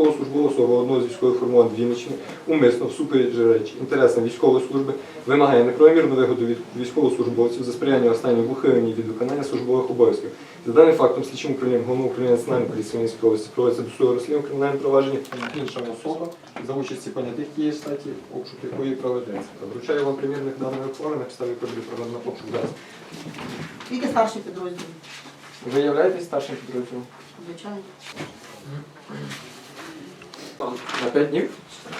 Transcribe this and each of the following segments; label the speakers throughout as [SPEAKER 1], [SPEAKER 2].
[SPEAKER 1] військовослужбову особу одного з військових формувань Вінниччини умисно всупереч речі інтересам військової служби вимагає неправомірну вигоду від військовослужбовців за сприяння останнім в ухиленні від виконання службових обов'язків. За даним фактом слідчим управлінням головного управління національної поліції Вінницької області проводиться досудове розслідування кримінальне провадження. Інша особа за участі понятих тієї статі, обшук якої проведеться. Вручаю вам примірник даної ухвали на підставі якої проведено обшук зараз.
[SPEAKER 2] Скільки старший підрозділ?
[SPEAKER 1] Ви являєтесь старшим підрозділом?
[SPEAKER 2] Звичайно.
[SPEAKER 1] Там на 5 днів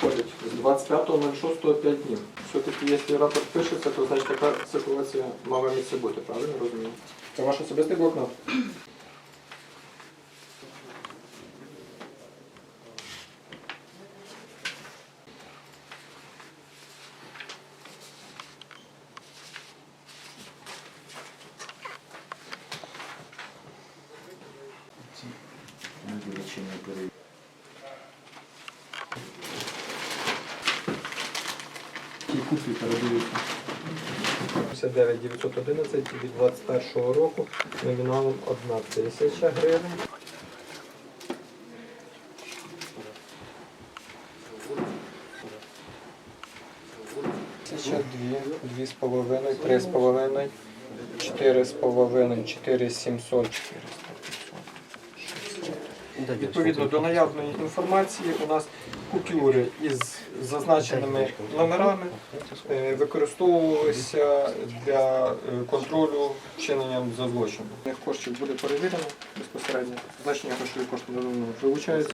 [SPEAKER 1] ходить. З 25.06 5 днів. Все-таки, якщо рапорт пишеться, то значить така ситуація мала місце бути, правильно розумію? Це ваш особистий блокнот? Ті купі передаються. 59 911 від 21 року номіналом 1 тисяча гривень. Тисяча дві, дві з половиною, три з половиною, чотири з половиною, чотири сімсот, Відповідно до наявної інформації у нас купюри із зазначеними номерами е, використовувалися для е, контролю вчинення за злочину. Коштів буде перевірено безпосередньо. Значення грошових коштів вилучається.